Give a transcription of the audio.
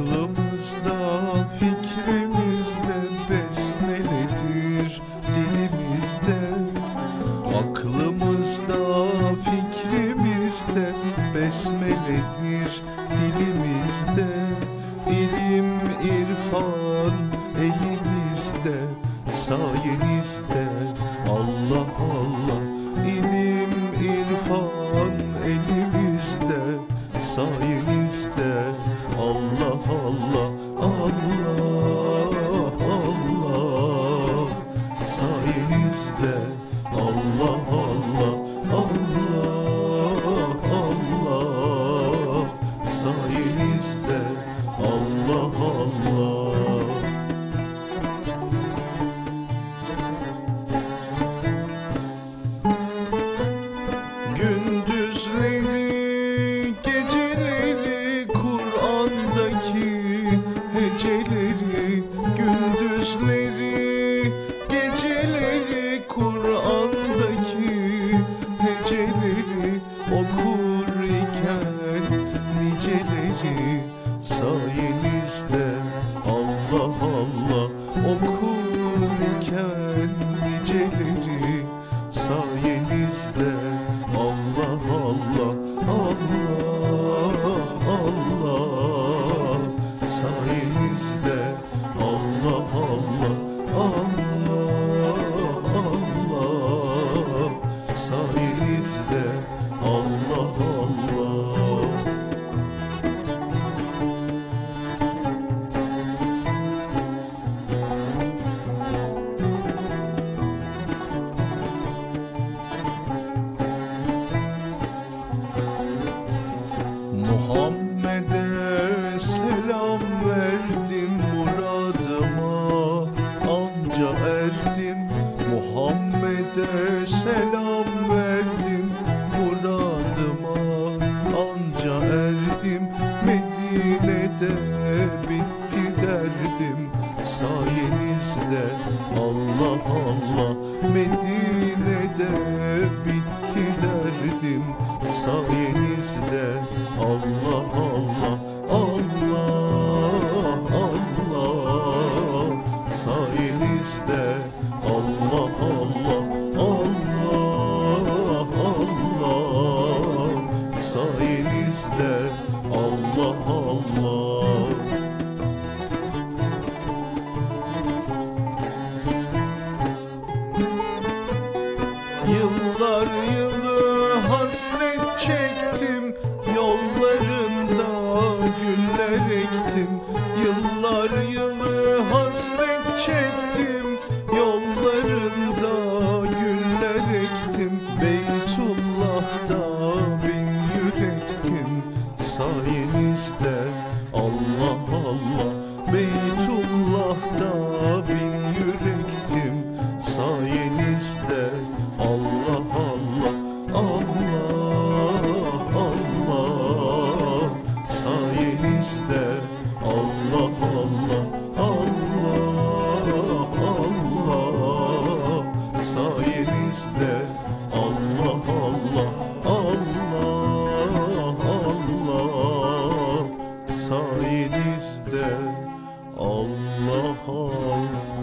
Aklımızda, fikrimizde besmeledir dilimizde. Aklımızda, fikrimizde besmeledir dilimizde. İlim, irfan elimizde, sayenizde Allah'a Allah Allah Allah Allah. Sayenizde Allah Allah. Gündüzleri, geceleri, Kur'an'daki heceleri Gündüzleri, heceleri Okur iken niceleri sayenizde Allah Allah Okur iken niceleri sayenizde Allah Allah Allah anca erdim Muhammed'e selam verdim. Muradıma anca erdim. Medine'de bitti derdim. Sayenizde Allah Allah Medine'de bitti derdim. Sayenizde Yıllar yılı hasret çektim Yollarında güller ektim Allah Allah Allah. Sayenizde Allah Allah Allah Allah. Sayenizde Allah Allah